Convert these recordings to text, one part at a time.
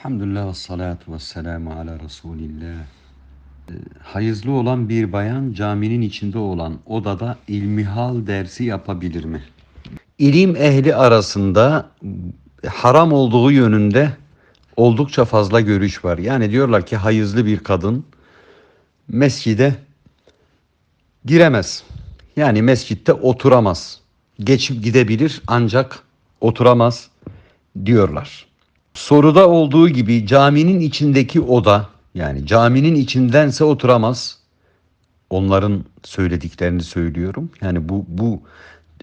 Elhamdülillah ve salatu ve selamu ala Resulillah. Ee, Hayızlı olan bir bayan caminin içinde olan odada ilmihal dersi yapabilir mi? İlim ehli arasında haram olduğu yönünde oldukça fazla görüş var. Yani diyorlar ki hayızlı bir kadın mescide giremez. Yani mescitte oturamaz. Geçip gidebilir ancak oturamaz diyorlar. Soruda olduğu gibi caminin içindeki oda yani caminin içindense oturamaz. Onların söylediklerini söylüyorum. Yani bu bu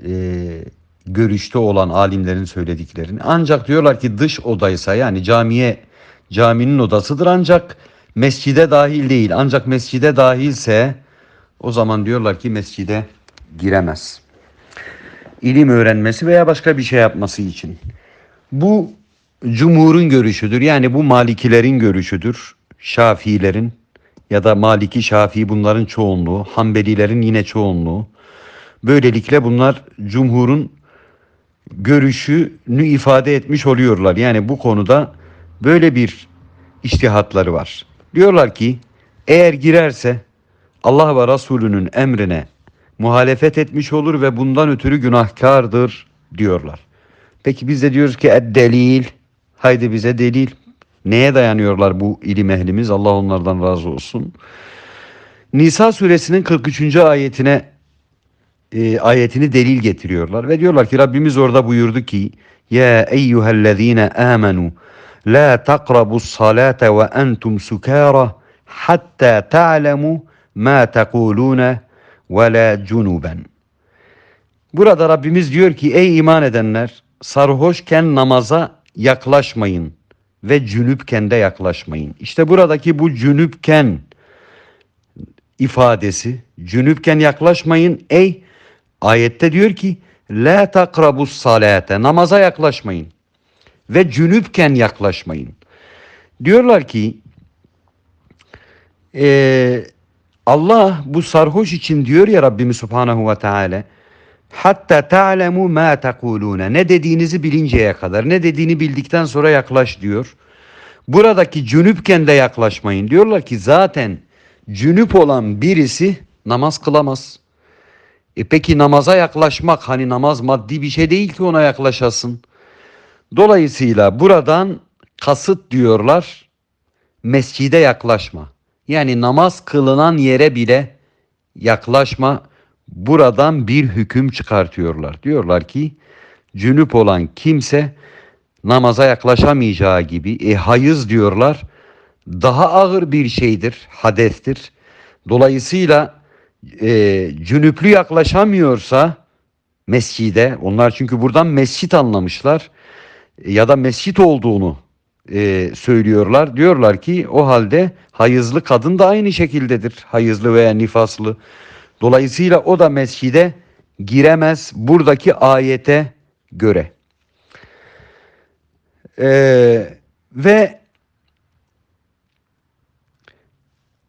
e, görüşte olan alimlerin söylediklerini. Ancak diyorlar ki dış odaysa yani camiye caminin odasıdır ancak mescide dahil değil. Ancak mescide dahilse o zaman diyorlar ki mescide giremez. İlim öğrenmesi veya başka bir şey yapması için. Bu cumhurun görüşüdür. Yani bu Malikilerin görüşüdür. Şafiilerin ya da Maliki Şafii bunların çoğunluğu, Hanbelilerin yine çoğunluğu. Böylelikle bunlar cumhurun görüşünü ifade etmiş oluyorlar. Yani bu konuda böyle bir iştihatları var. Diyorlar ki eğer girerse Allah ve Resulünün emrine muhalefet etmiş olur ve bundan ötürü günahkardır diyorlar. Peki biz de diyoruz ki delil. Haydi bize delil. Neye dayanıyorlar bu ilim ehlimiz? Allah onlardan razı olsun. Nisa suresinin 43. ayetine e, ayetini delil getiriyorlar ve diyorlar ki Rabbimiz orada buyurdu ki Ya eyyühellezine amenu la takrabus salate ve entum sukara hatta ta'lemu ma tekulune ve la cunuben. Burada Rabbimiz diyor ki ey iman edenler sarhoşken namaza yaklaşmayın ve cünüpken de yaklaşmayın. İşte buradaki bu cünüpken ifadesi cünüpken yaklaşmayın ey ayette diyor ki la takrabus salate namaza yaklaşmayın ve cünüpken yaklaşmayın. Diyorlar ki e, Allah bu sarhoş için diyor ya Rabbimiz Subhanahu ve Teala Hatta ta'lemu ma tekulune. Ne dediğinizi bilinceye kadar. Ne dediğini bildikten sonra yaklaş diyor. Buradaki cünüpken de yaklaşmayın. Diyorlar ki zaten cünüp olan birisi namaz kılamaz. E peki namaza yaklaşmak hani namaz maddi bir şey değil ki ona yaklaşasın. Dolayısıyla buradan kasıt diyorlar mescide yaklaşma. Yani namaz kılınan yere bile yaklaşma buradan bir hüküm çıkartıyorlar. Diyorlar ki cünüp olan kimse namaza yaklaşamayacağı gibi e hayız diyorlar daha ağır bir şeydir, hadestir. Dolayısıyla e, cünüplü yaklaşamıyorsa mescide, onlar çünkü buradan mescit anlamışlar e, ya da mescit olduğunu e, söylüyorlar. Diyorlar ki o halde hayızlı kadın da aynı şekildedir. Hayızlı veya nifaslı. Dolayısıyla o da mescide giremez buradaki ayete göre. Ee, ve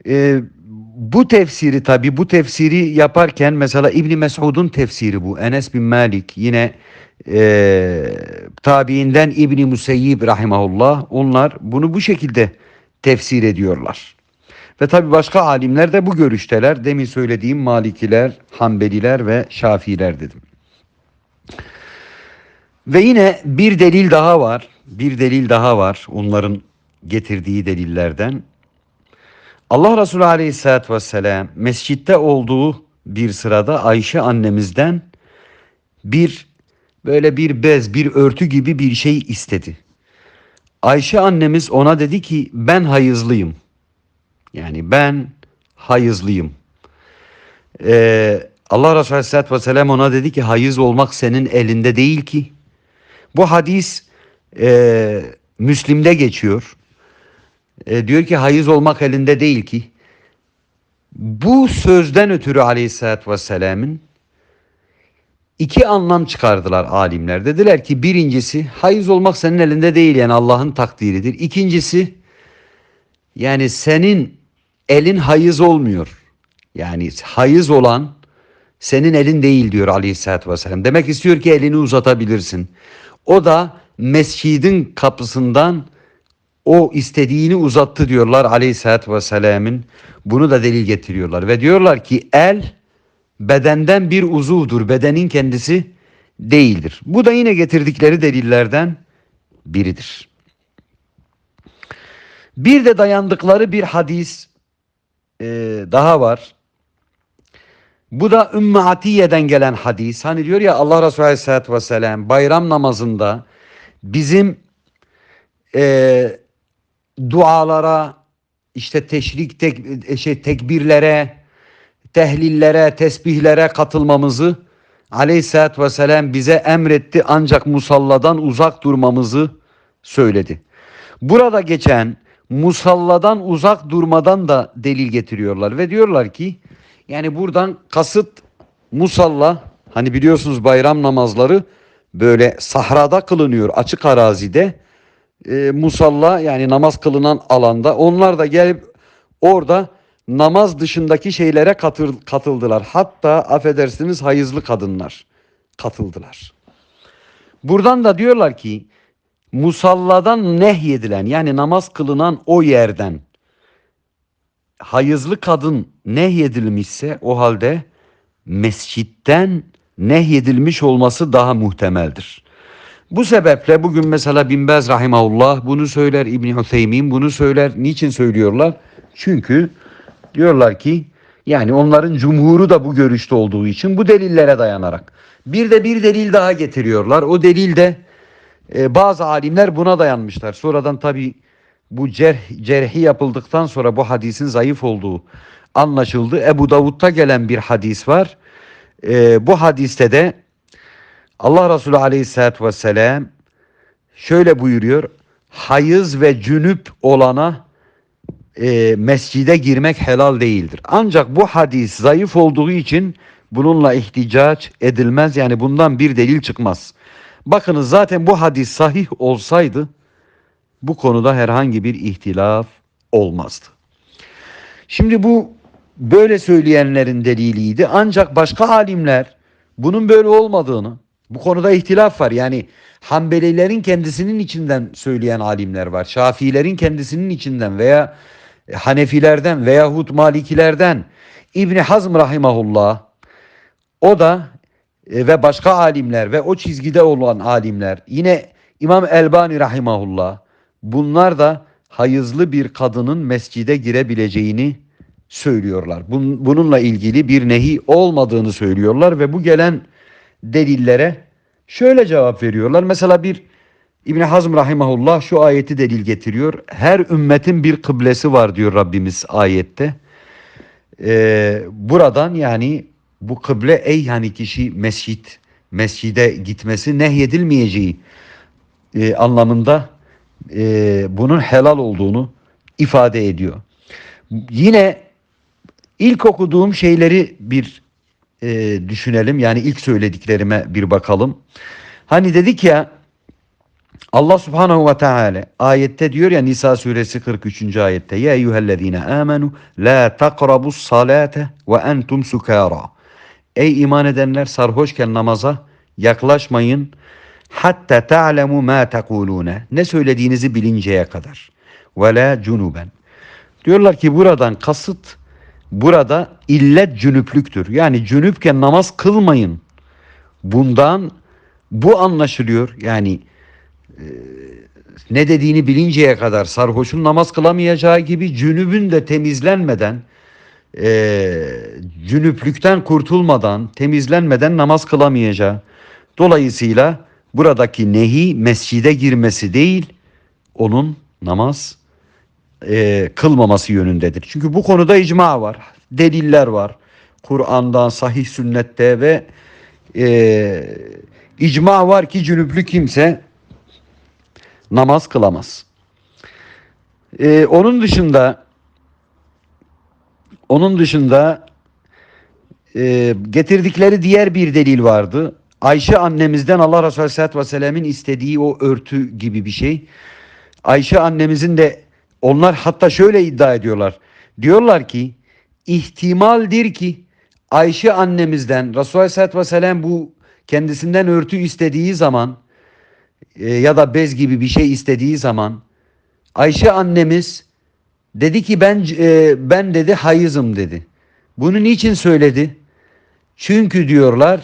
e, bu tefsiri tabi bu tefsiri yaparken mesela İbni Mesud'un tefsiri bu. Enes bin Malik yine e, tabiinden İbni Museyyib rahimahullah onlar bunu bu şekilde tefsir ediyorlar. Ve tabi başka alimler de bu görüşteler. Demin söylediğim Malikiler, Hanbeliler ve Şafiiler dedim. Ve yine bir delil daha var. Bir delil daha var onların getirdiği delillerden. Allah Resulü Aleyhisselatü Vesselam mescitte olduğu bir sırada Ayşe annemizden bir böyle bir bez, bir örtü gibi bir şey istedi. Ayşe annemiz ona dedi ki ben hayızlıyım. Yani ben hayızlıyım. Ee, Allah Resulü Aleyhisselatü Vesselam ona dedi ki hayız olmak senin elinde değil ki. Bu hadis e, Müslim'de geçiyor. E, diyor ki hayız olmak elinde değil ki. Bu sözden ötürü Aleyhisselatü Vesselam'ın iki anlam çıkardılar alimler. Dediler ki birincisi hayız olmak senin elinde değil yani Allah'ın takdiridir. İkincisi yani senin elin hayız olmuyor. Yani hayız olan senin elin değil diyor aleyhissalatü vesselam. Demek istiyor ki elini uzatabilirsin. O da mescidin kapısından o istediğini uzattı diyorlar aleyhissalatü vesselam'ın. Bunu da delil getiriyorlar. Ve diyorlar ki el bedenden bir uzuvdur. Bedenin kendisi değildir. Bu da yine getirdikleri delillerden biridir. Bir de dayandıkları bir hadis e, daha var. Bu da Ümmü Atiye'den gelen hadis. Hani diyor ya Allah Resulü Aleyhisselatü Vesselam bayram namazında bizim e, dualara, işte teşrik, tek, şey, tekbirlere, tehlillere, tesbihlere katılmamızı Aleyhisselatü Vesselam bize emretti ancak musalladan uzak durmamızı söyledi. Burada geçen musalladan uzak durmadan da delil getiriyorlar ve diyorlar ki yani buradan kasıt musalla hani biliyorsunuz bayram namazları böyle sahrada kılınıyor açık arazide e, musalla yani namaz kılınan alanda onlar da gelip orada namaz dışındaki şeylere katır, katıldılar. Hatta affedersiniz hayızlı kadınlar katıldılar. Buradan da diyorlar ki musalladan nehyedilen yani namaz kılınan o yerden hayızlı kadın nehyedilmişse o halde mescitten nehyedilmiş olması daha muhtemeldir. Bu sebeple bugün mesela Bin Bez Rahimahullah bunu söyler, İbni Hüseyin bunu söyler. Niçin söylüyorlar? Çünkü diyorlar ki yani onların cumhuru da bu görüşte olduğu için bu delillere dayanarak. Bir de bir delil daha getiriyorlar. O delil de e, bazı alimler buna dayanmışlar. Sonradan tabi bu cerh, cerhi yapıldıktan sonra bu hadisin zayıf olduğu anlaşıldı. Ebu Davud'da gelen bir hadis var. E, bu hadiste de Allah Resulü Aleyhisselatü Vesselam şöyle buyuruyor. Hayız ve cünüp olana e, mescide girmek helal değildir. Ancak bu hadis zayıf olduğu için bununla ihticaç edilmez. Yani bundan bir delil çıkmaz. Bakınız zaten bu hadis sahih olsaydı bu konuda herhangi bir ihtilaf olmazdı. Şimdi bu böyle söyleyenlerin deliliydi. Ancak başka alimler bunun böyle olmadığını, bu konuda ihtilaf var. Yani Hanbelilerin kendisinin içinden söyleyen alimler var. Şafiilerin kendisinin içinden veya Hanefilerden veyahut Malikilerden İbni Hazm Rahimahullah o da ve başka alimler ve o çizgide olan alimler yine İmam Elbani Rahimahullah bunlar da hayızlı bir kadının mescide girebileceğini söylüyorlar. Bununla ilgili bir nehi olmadığını söylüyorlar ve bu gelen delillere şöyle cevap veriyorlar. Mesela bir İbni Hazm Rahimahullah şu ayeti delil getiriyor. Her ümmetin bir kıblesi var diyor Rabbimiz ayette. Ee, buradan yani bu kıble ey hani kişi mescit, mescide gitmesi nehyedilmeyeceği e, anlamında e, bunun helal olduğunu ifade ediyor. Yine ilk okuduğum şeyleri bir e, düşünelim. Yani ilk söylediklerime bir bakalım. Hani dedik ya Allah subhanahu ve teala ayette diyor ya Nisa suresi 43. ayette Ya eyyühellezine amenu la takrabus salate ve entum sukara Ey iman edenler sarhoşken namaza yaklaşmayın. Hatta ta'lemu ma tekulune. Ne söylediğinizi bilinceye kadar. Ve la cunuben. Diyorlar ki buradan kasıt burada illet cünüplüktür. Yani cünüpken namaz kılmayın. Bundan bu anlaşılıyor. Yani e, ne dediğini bilinceye kadar sarhoşun namaz kılamayacağı gibi cünübün de temizlenmeden e, cünüplükten kurtulmadan temizlenmeden namaz kılamayacağı. Dolayısıyla buradaki nehi mescide girmesi değil onun namaz e, kılmaması yönündedir. Çünkü bu konuda icma var, deliller var. Kur'an'dan, sahih sünnette ve e, icma var ki cünüplü kimse namaz kılamaz. Ee, onun dışında onun dışında e, getirdikleri diğer bir delil vardı. Ayşe annemizden Allah Resulü Aleyhisselatü Vesselam'ın istediği o örtü gibi bir şey. Ayşe annemizin de onlar hatta şöyle iddia ediyorlar. Diyorlar ki ihtimaldir ki Ayşe annemizden Resulü Aleyhisselatü Vesselam bu kendisinden örtü istediği zaman e, ya da bez gibi bir şey istediği zaman Ayşe annemiz dedi ki ben e, ben dedi hayızım dedi. Bunu niçin söyledi? Çünkü diyorlar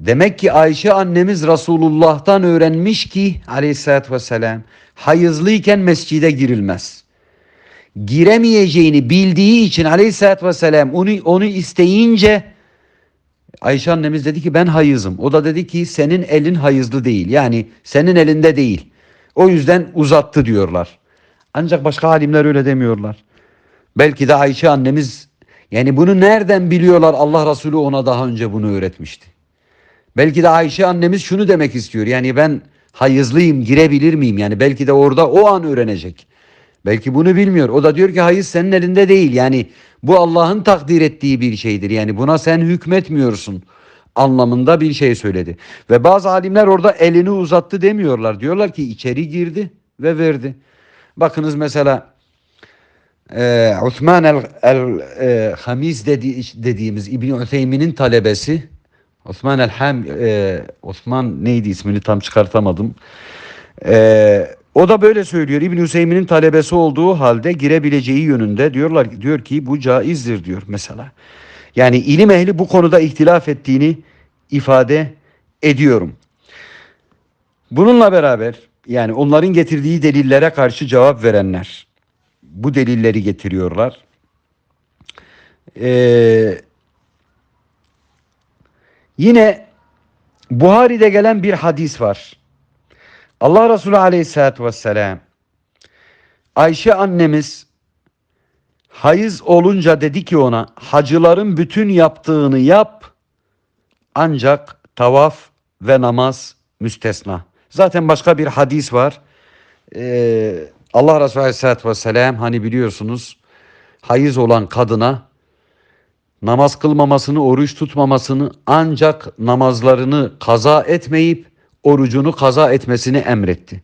demek ki Ayşe annemiz Resulullah'tan öğrenmiş ki aleyhissalatü vesselam hayızlıyken mescide girilmez. Giremeyeceğini bildiği için aleyhissalatü vesselam onu, onu isteyince Ayşe annemiz dedi ki ben hayızım. O da dedi ki senin elin hayızlı değil. Yani senin elinde değil. O yüzden uzattı diyorlar. Ancak başka alimler öyle demiyorlar. Belki de Ayşe annemiz yani bunu nereden biliyorlar Allah Resulü ona daha önce bunu öğretmişti. Belki de Ayşe annemiz şunu demek istiyor. Yani ben hayızlıyım girebilir miyim? Yani belki de orada o an öğrenecek. Belki bunu bilmiyor. O da diyor ki hayız senin elinde değil. Yani bu Allah'ın takdir ettiği bir şeydir. Yani buna sen hükmetmiyorsun anlamında bir şey söyledi. Ve bazı alimler orada elini uzattı demiyorlar. Diyorlar ki içeri girdi ve verdi. Bakınız mesela e, Osman el, el e, Hamis dedi, dediğimiz İbni Ütheymin'in talebesi Osman el Ham e, Osman neydi ismini tam çıkartamadım. E, o da böyle söylüyor. İbn Hüseyin'in talebesi olduğu halde girebileceği yönünde diyorlar diyor ki bu caizdir diyor mesela. Yani ilim ehli bu konuda ihtilaf ettiğini ifade ediyorum. Bununla beraber yani onların getirdiği delillere karşı cevap verenler bu delilleri getiriyorlar. Ee, yine Buhari'de gelen bir hadis var. Allah Resulü Aleyhisselatü Vesselam Ayşe annemiz hayız olunca dedi ki ona hacıların bütün yaptığını yap ancak tavaf ve namaz müstesna. Zaten başka bir hadis var. Ee, Allah Resulü Aleyhisselatü Vesselam hani biliyorsunuz hayız olan kadına namaz kılmamasını, oruç tutmamasını ancak namazlarını kaza etmeyip orucunu kaza etmesini emretti.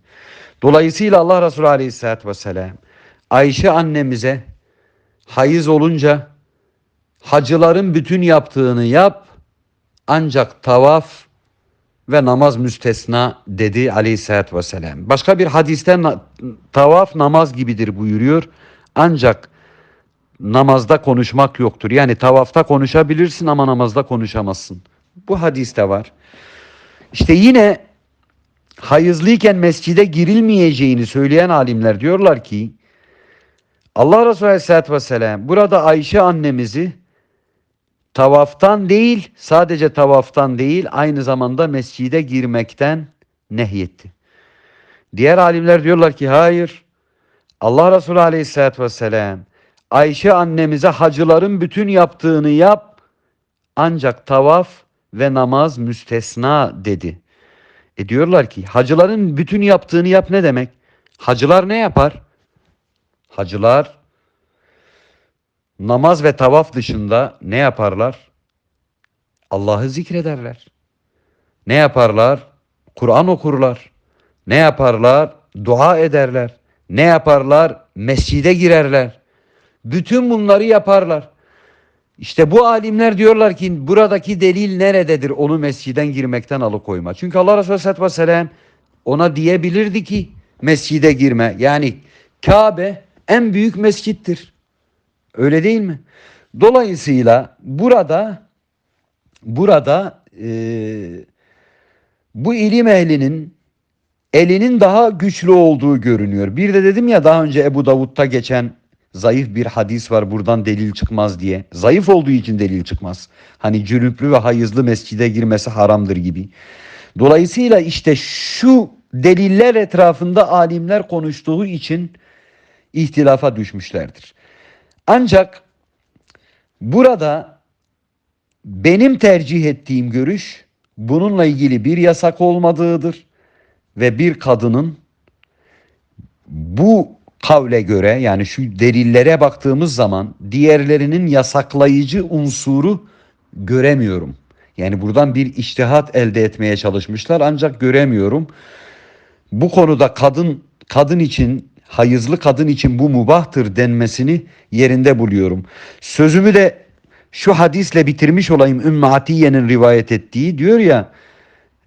Dolayısıyla Allah Resulü Aleyhisselatü Vesselam Ayşe annemize hayız olunca hacıların bütün yaptığını yap ancak tavaf ve namaz müstesna dedi aleyhissalatü vesselam. Başka bir hadisten tavaf namaz gibidir buyuruyor. Ancak namazda konuşmak yoktur. Yani tavafta konuşabilirsin ama namazda konuşamazsın. Bu hadiste var. İşte yine hayızlıyken mescide girilmeyeceğini söyleyen alimler diyorlar ki Allah Resulü Aleyhisselatü Vesselam burada Ayşe annemizi tavaftan değil sadece tavaftan değil aynı zamanda mescide girmekten nehyetti. Diğer alimler diyorlar ki hayır Allah Resulü Aleyhisselatü Vesselam Ayşe annemize hacıların bütün yaptığını yap ancak tavaf ve namaz müstesna dedi. E diyorlar ki hacıların bütün yaptığını yap ne demek? Hacılar ne yapar? Hacılar namaz ve tavaf dışında ne yaparlar? Allah'ı zikrederler. Ne yaparlar? Kur'an okurlar. Ne yaparlar? Dua ederler. Ne yaparlar? Mescide girerler. Bütün bunları yaparlar. İşte bu alimler diyorlar ki buradaki delil nerededir onu mesciden girmekten alıkoyma. Çünkü Allah Resulü Aleyhisselatü Vesselam ona diyebilirdi ki mescide girme. Yani Kabe en büyük mescittir. Öyle değil mi? Dolayısıyla burada burada e, bu ilim ehlinin elinin daha güçlü olduğu görünüyor. Bir de dedim ya daha önce Ebu Davud'da geçen zayıf bir hadis var buradan delil çıkmaz diye. Zayıf olduğu için delil çıkmaz. Hani cürüplü ve hayızlı mescide girmesi haramdır gibi. Dolayısıyla işte şu deliller etrafında alimler konuştuğu için ihtilafa düşmüşlerdir. Ancak burada benim tercih ettiğim görüş bununla ilgili bir yasak olmadığıdır ve bir kadının bu kavle göre yani şu delillere baktığımız zaman diğerlerinin yasaklayıcı unsuru göremiyorum. Yani buradan bir iştihat elde etmeye çalışmışlar ancak göremiyorum. Bu konuda kadın kadın için hayızlı kadın için bu mubahtır denmesini yerinde buluyorum. Sözümü de şu hadisle bitirmiş olayım Ümmü Atiye'nin rivayet ettiği diyor ya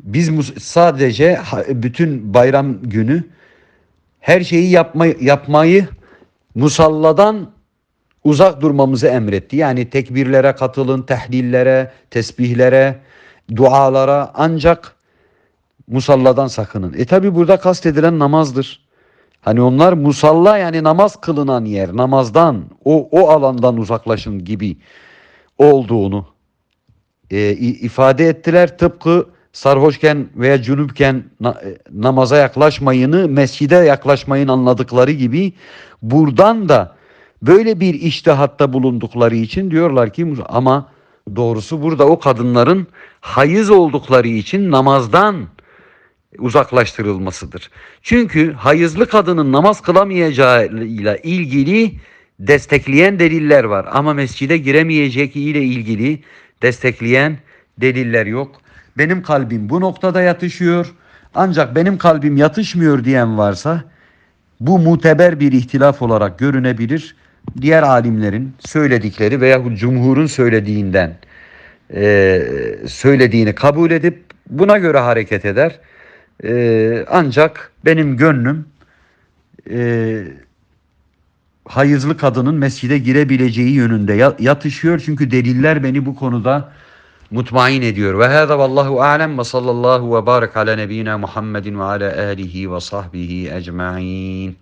biz sadece bütün bayram günü her şeyi yapma, yapmayı musalladan uzak durmamızı emretti. Yani tekbirlere katılın, tehlillere, tesbihlere, dualara ancak musalladan sakının. E tabi burada kastedilen namazdır. Hani onlar musalla yani namaz kılınan yer, namazdan, o, o alandan uzaklaşın gibi olduğunu e, ifade ettiler. Tıpkı sarhoşken veya cünüpken na- e, namaza yaklaşmayını, mescide yaklaşmayın anladıkları gibi buradan da böyle bir iştihatta bulundukları için diyorlar ki ama doğrusu burada o kadınların hayız oldukları için namazdan uzaklaştırılmasıdır. Çünkü hayızlı kadının namaz kılamayacağıyla ilgili destekleyen deliller var. Ama mescide giremeyecek ile ilgili destekleyen deliller yok. Benim kalbim bu noktada yatışıyor. Ancak benim kalbim yatışmıyor diyen varsa bu muteber bir ihtilaf olarak görünebilir. Diğer alimlerin söyledikleri veya cumhurun söylediğinden e, söylediğini kabul edip buna göre hareket eder. E, ancak benim gönlüm e, hayızlı kadının mescide girebileceği yönünde ya- yatışıyor. Çünkü deliller beni bu konuda mutmain ediyor. Ve hâzâ vallahu a'lem ve sallallahu ve barik ala nebina Muhammedin ve ala alihi ve sahbihi ecma'in.